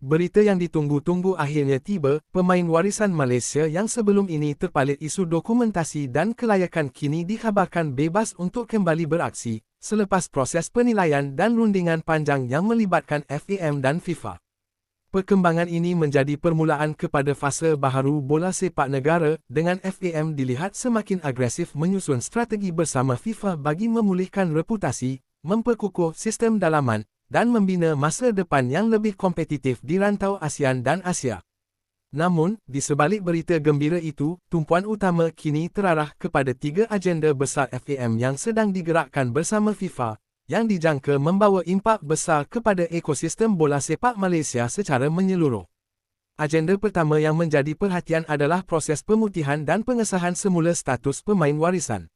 Berita yang ditunggu-tunggu akhirnya tiba, pemain warisan Malaysia yang sebelum ini terpalit isu dokumentasi dan kelayakan kini dikhabarkan bebas untuk kembali beraksi, selepas proses penilaian dan rundingan panjang yang melibatkan FAM dan FIFA. Perkembangan ini menjadi permulaan kepada fasa baharu bola sepak negara dengan FAM dilihat semakin agresif menyusun strategi bersama FIFA bagi memulihkan reputasi, memperkukuh sistem dalaman, dan membina masa depan yang lebih kompetitif di rantau ASEAN dan Asia. Namun, di sebalik berita gembira itu, tumpuan utama kini terarah kepada tiga agenda besar FAM yang sedang digerakkan bersama FIFA, yang dijangka membawa impak besar kepada ekosistem bola sepak Malaysia secara menyeluruh. Agenda pertama yang menjadi perhatian adalah proses pemutihan dan pengesahan semula status pemain warisan.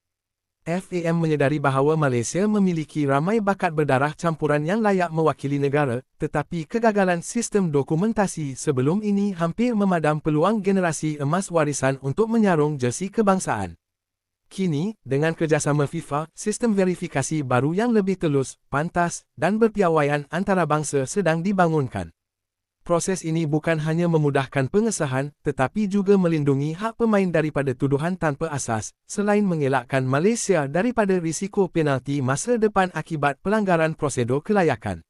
FAM menyedari bahawa Malaysia memiliki ramai bakat berdarah campuran yang layak mewakili negara, tetapi kegagalan sistem dokumentasi sebelum ini hampir memadam peluang generasi emas warisan untuk menyarung jersey kebangsaan. Kini, dengan kerjasama FIFA, sistem verifikasi baru yang lebih telus, pantas, dan berpiawaian antarabangsa sedang dibangunkan. Proses ini bukan hanya memudahkan pengesahan, tetapi juga melindungi hak pemain daripada tuduhan tanpa asas, selain mengelakkan Malaysia daripada risiko penalti masa depan akibat pelanggaran prosedur kelayakan.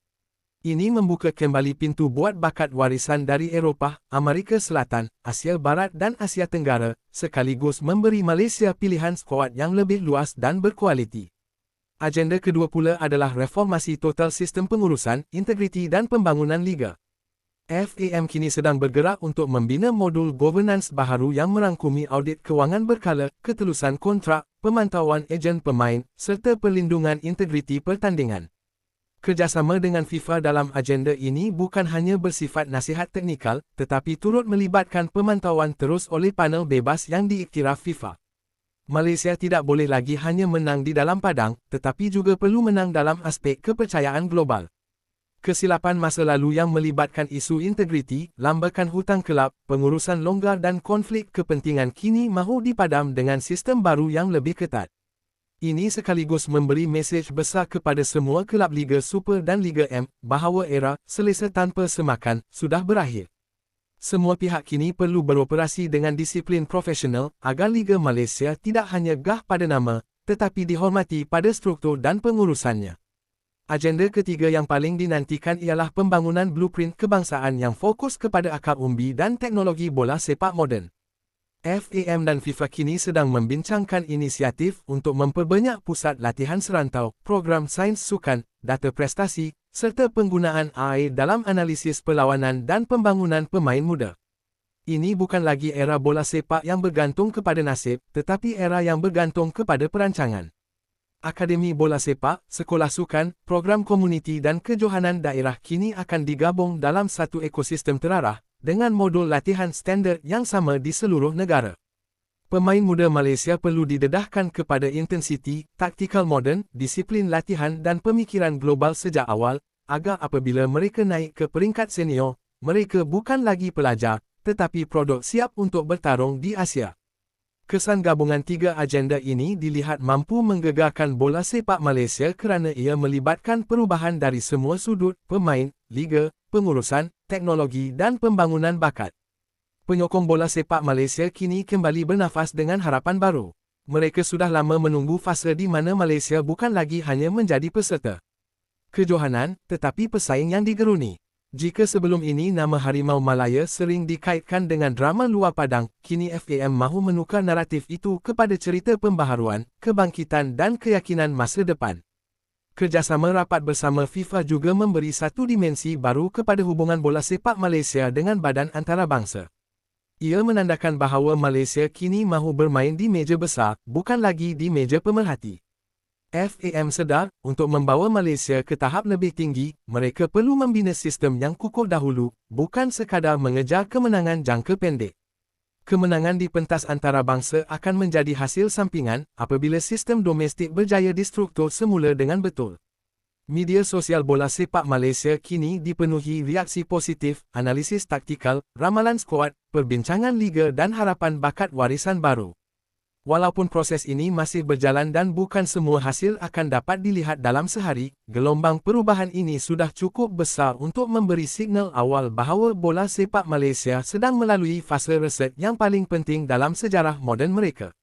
Ini membuka kembali pintu buat bakat warisan dari Eropah, Amerika Selatan, Asia Barat dan Asia Tenggara, sekaligus memberi Malaysia pilihan skuad yang lebih luas dan berkualiti. Agenda kedua pula adalah reformasi total sistem pengurusan, integriti dan pembangunan liga. FAM kini sedang bergerak untuk membina modul governance baharu yang merangkumi audit kewangan berkala, ketelusan kontrak, pemantauan ejen pemain, serta perlindungan integriti pertandingan. Kerjasama dengan FIFA dalam agenda ini bukan hanya bersifat nasihat teknikal, tetapi turut melibatkan pemantauan terus oleh panel bebas yang diiktiraf FIFA. Malaysia tidak boleh lagi hanya menang di dalam padang, tetapi juga perlu menang dalam aspek kepercayaan global. Kesilapan masa lalu yang melibatkan isu integriti, lambakan hutang kelab, pengurusan longgar dan konflik kepentingan kini mahu dipadam dengan sistem baru yang lebih ketat. Ini sekaligus memberi mesej besar kepada semua kelab Liga Super dan Liga M bahawa era selesa tanpa semakan sudah berakhir. Semua pihak kini perlu beroperasi dengan disiplin profesional agar Liga Malaysia tidak hanya gah pada nama, tetapi dihormati pada struktur dan pengurusannya. Agenda ketiga yang paling dinantikan ialah pembangunan blueprint kebangsaan yang fokus kepada akar umbi dan teknologi bola sepak moden. FAM dan FIFA kini sedang membincangkan inisiatif untuk memperbanyak pusat latihan serantau, program sains sukan, data prestasi, serta penggunaan AI dalam analisis perlawanan dan pembangunan pemain muda. Ini bukan lagi era bola sepak yang bergantung kepada nasib, tetapi era yang bergantung kepada perancangan. Akademi Bola Sepak, Sekolah Sukan, Program Komuniti dan Kejohanan Daerah kini akan digabung dalam satu ekosistem terarah, dengan modul latihan standard yang sama di seluruh negara. Pemain muda Malaysia perlu didedahkan kepada intensiti, taktikal moden, disiplin latihan dan pemikiran global sejak awal, agar apabila mereka naik ke peringkat senior, mereka bukan lagi pelajar, tetapi produk siap untuk bertarung di Asia. Kesan gabungan tiga agenda ini dilihat mampu menggegarkan bola sepak Malaysia kerana ia melibatkan perubahan dari semua sudut, pemain, liga, pengurusan, teknologi dan pembangunan bakat. Penyokong bola sepak Malaysia kini kembali bernafas dengan harapan baru. Mereka sudah lama menunggu fasa di mana Malaysia bukan lagi hanya menjadi peserta kejohanan, tetapi pesaing yang digeruni. Jika sebelum ini nama Harimau Malaya sering dikaitkan dengan drama luar padang, kini FAM mahu menukar naratif itu kepada cerita pembaharuan, kebangkitan dan keyakinan masa depan. Kerjasama rapat bersama FIFA juga memberi satu dimensi baru kepada hubungan bola sepak Malaysia dengan badan antarabangsa. Ia menandakan bahawa Malaysia kini mahu bermain di meja besar, bukan lagi di meja pemerhati. FAM sedar, untuk membawa Malaysia ke tahap lebih tinggi, mereka perlu membina sistem yang kukuh dahulu, bukan sekadar mengejar kemenangan jangka pendek. Kemenangan di pentas antarabangsa akan menjadi hasil sampingan apabila sistem domestik berjaya distruktur semula dengan betul. Media sosial bola sepak Malaysia kini dipenuhi reaksi positif, analisis taktikal, ramalan skuad, perbincangan liga dan harapan bakat warisan baru. Walaupun proses ini masih berjalan dan bukan semua hasil akan dapat dilihat dalam sehari, gelombang perubahan ini sudah cukup besar untuk memberi signal awal bahawa bola sepak Malaysia sedang melalui fasa reset yang paling penting dalam sejarah moden mereka.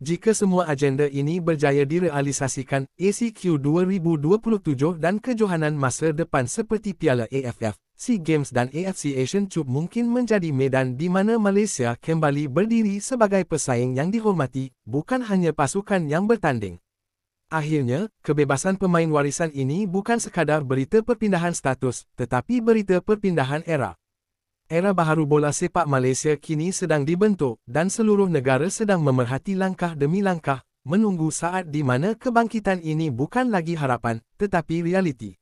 Jika semua agenda ini berjaya direalisasikan, ACQ 2027 dan kejohanan masa depan seperti Piala AFF, SEA Games dan AFC Asian Cup mungkin menjadi medan di mana Malaysia kembali berdiri sebagai pesaing yang dihormati, bukan hanya pasukan yang bertanding. Akhirnya, kebebasan pemain warisan ini bukan sekadar berita perpindahan status, tetapi berita perpindahan era. Era baharu bola sepak Malaysia kini sedang dibentuk dan seluruh negara sedang memerhati langkah demi langkah, menunggu saat di mana kebangkitan ini bukan lagi harapan, tetapi realiti.